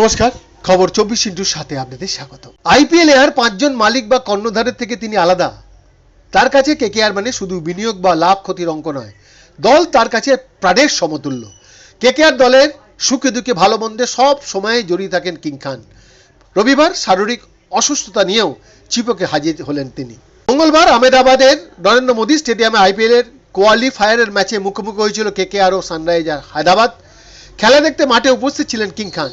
নমস্কার, খবর চব্বিশ ইন্টুর সাথে আপনাদের স্বাগত। আইপিএল আর পাঁচজন মালিক বা কর্ণধারের থেকে তিনি আলাদা। তার কাছে কেকেআর মানে শুধু বিনিয়োগ বা লাভ ক্ষতির অঙ্ক নয়। দল তার কাছে প্রাণের সমতুল্য। কেকেআর দলের সুখে দুঃখে ভালো মন্দে সব সময় জড়িয়ে থাকেন কিং খান। রবিবার শারীরিক অসুস্থতা নিয়েও চিপকে হাজির হলেন তিনি। মঙ্গলবার আহমেদাবাদের নরেন্দ্র মোদী স্টেডিয়ামে আইপিএল এর কোয়ালিফায়ারের ম্যাচে মুখোমুখি হয়েছিল কে কে আর ও সানরাইজার হায়দ্রাবাদ। খেলা দেখতে মাঠে উপস্থিত ছিলেন কিং খান।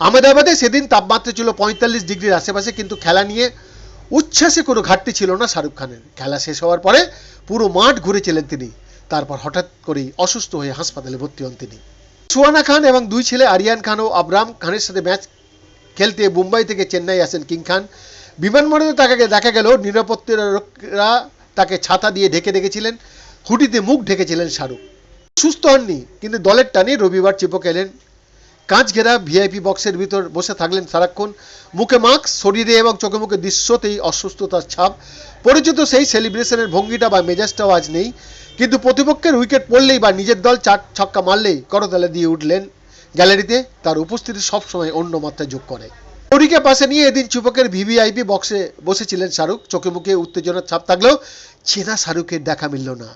আহমেদাবাদে সেদিন তাপমাত্রা ছিল পঁয়তাল্লিশ ডিগ্রির আশেপাশে, কিন্তু খেলা নিয়ে উচ্ছ্বাসে কোনো ঘাটতি ছিল না শাহরুখ খানের। খেলা শেষ হওয়ার পরে পুরো মাঠ ঘুরেছিলেন তিনি। তারপর হঠাৎ করেই অসুস্থ হয়ে হাসপাতালে ভর্তি হন তিনি। সুয়ানা খান এবং দুই ছেলে আরিয়ান খান ও আবরাম খানের সাথে ম্যাচ খেলতে মুম্বাই থেকে চেন্নাই আসেন কিং খান। বিমানবন্দরে তাকে দেখা গেল নিরাপত্তারা তাকে ছাতা দিয়ে ঢেকে রেখেছিলেন। হুডিতে মুখ ঢেকেছিলেন শাহরুখ। সুস্থ হননি, কিন্তু দলের টানে রবিবার চিপকে এলেন কাঁচ ঘেরা ভিআইপি বক্সের ভিতর বসে থাকলেন সারাক্ষণ। মুখে মাস্ক, শরীরে এবং চোখে মুখে দৃশ্যতেই অসুস্থতার ছাপ। পরিচিত সেই সেলিব্রেশনের ভঙ্গিটা বা মেজাজটাও আজ নেই। কিন্তু প্রতিপক্ষের উইকেট পড়লেই বা নিজের দল চার ছক্কা মারলেই করতালে দিয়ে উঠলেন। গ্যালারিতে তার উপস্থিতি সবসময় অন্য মাত্রায় যোগ করে। পাশে নিয়ে এদিন চুপকের ভিভিআইপি বক্সে বসেছিলেন শাহরুখ। চোখে মুখে উত্তেজনার ছাপ থাকলেও চেনা শাহরুখের দেখা মিলল না।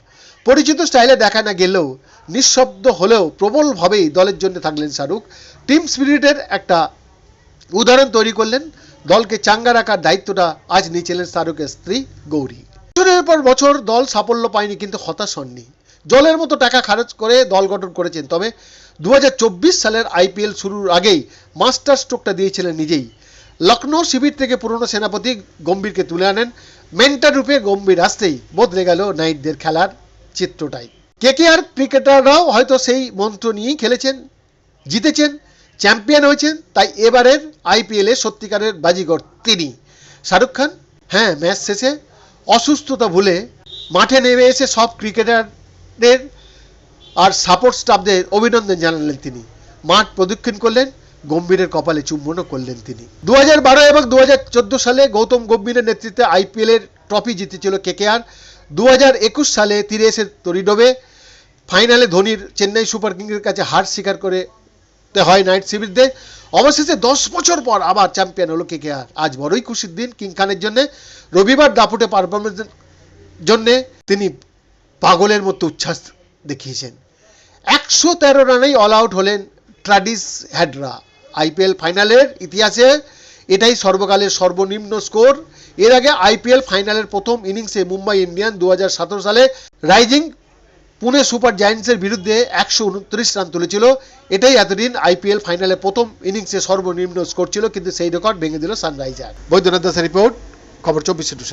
পরিচিত স্টাইলে দেখা না গেলেও নিঃশব্দ হলেও প্রবলভাবেই দলের জন্য থাকলেন শাহরুখ। টিম স্পিরিটের একটা উদাহরণ তৈরি করলেন। দলকে চাঙ্গা রাখার দায়িত্বটা আজ নিয়েছিলেন শাহরুখের স্ত্রী গৌরী। বছরের পর বছর দল সাফল্য পায়নি কিন্তু হতাশ হননি। জলের মতো টাকা খরচ করে দল গঠন করেছেন, তবে দু হাজার চব্বিশ সালের আইপিএল শুরুর আগেই মাস্টার স্ট্রোকটা দিয়েছিলেন নিজেই। লখনৌ শিবির থেকে পুরনো সেনাপতি গম্ভীরকে তুলে আনেন। মেন্টার রূপে গম্ভীর আসতেই বদলে গেল নাইটদের খেলার চিত্রটাই। কেকেআর ক্রিকেটাররাও হয়তো সেই মন্ত্র নিয়েই খেলেছেন, জিতেছেন, চ্যাম্পিয়ন হয়েছেন, তাই এবারের আইপিএলে সত্যিকারের বাজিগর তিনি। শাহরুখ খান হ্যাঁ ম্যাচ শেষে অসুস্থতা ভুলে মাঠে নেমে এসে সব ক্রিকেটারদের আর সাপোর্ট স্টাফদের অভিনন্দন জানালেন তিনি। মাঠ প্রদক্ষিণ করলেন গম্ভীরের কপালে চুম্বনও করলেন তিনি। দু বারো এবং দু হাজার চোদ্দ সালে গৌতম গম্ভীরের নেতৃত্বে আইপিএল এর ট্রফি জিতেছিল কেকেআর। দু একুশ সালে তীরে এসে তরিডোবে ফাইনালে ধোনির চেন্নাই সুপার কিংসের কাছে হার স্বীকার করে হয় নাইট শিবিরদের অবশেষে দশ বছর পর আবার চ্যাম্পিয়ন হলো কেকেআর। আজ বড়ই খুশির দিন কিং খানের জন্য। রবিবার দাপুটে পারফরমেন্সের জন্যে তিনি পাগলের মতো উচ্ছ্বাস দেখিয়েছেন। একশো তেরো রানেই অল আউট হলেন ট্রাডিস হ্যাডরা আইপিএল ফাইনালের ইতিহাসে এটাই সর্বকালের সর্বনিম্ন স্কোর। এর আগে আইপিএল ফাইনালের প্রথম ইনিংসে মুম্বাই ইন্ডিয়ান দু হাজার সতেরো সালে রাইজিং পুনে সুপার জায়ান্টসের বিরুদ্ধে একশো উনত্রিশ রান তুলেছিল। এটাই এতদিন আইপিএল ফাইনালে প্রথম ইনিংসে সর্বনিম্ন স্কোর ছিল, কিন্তু সেই রেকর্ড ভেঙে দিল সানরাইজার বৈদ্যনাথ দাসের রিপোর্ট, খবর চব্বিশে টুসা